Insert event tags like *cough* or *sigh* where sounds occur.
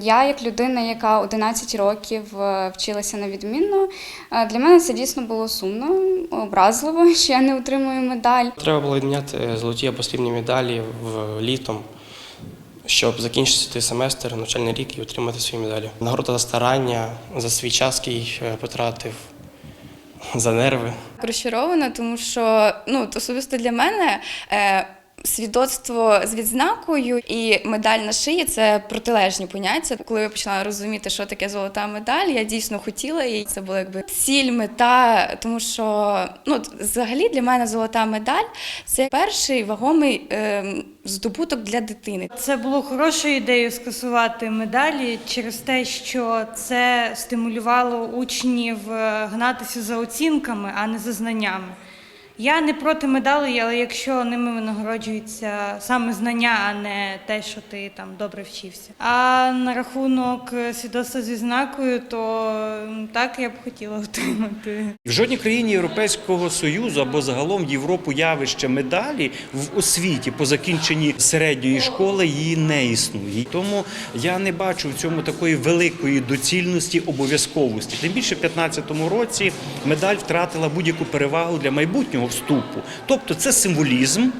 Я, як людина, яка 11 років е, вчилася на відмінно, е, для мене це дійсно було сумно, образливо, *laughs* що я не отримую медаль. Треба було відміняти золоті або срібні медалі в літом, щоб закінчити семестр, навчальний рік і отримати свої медалі. Нагорода за старання, за свій час, який е, потратив, за нерви. розчарована, тому що ну особисто для мене. Е, Свідоцтво з відзнакою і медаль на шиї це протилежні поняття. Коли я почала розуміти, що таке золота медаль, я дійсно хотіла її. Це була якби ціль, мета. Тому що ну взагалі для мене золота медаль це перший вагомий е, здобуток для дитини. Це було хорошою ідеєю скасувати медалі через те, що це стимулювало учнів е, гнатися за оцінками, а не за знаннями. Я не проти медалей, але якщо ними винагороджується саме знання, а не те, що ти там добре вчився. А на рахунок свідоцтва зі знакою, то так я б хотіла отримати. В жодній країні Європейського Союзу або загалом Європу явище медалі в освіті по закінченні середньої школи її не існує. Тому я не бачу в цьому такої великої доцільності обов'язковості. Тим більше в 2015 році медаль втратила будь-яку перевагу для майбутнього вступу. Тобто це символізм,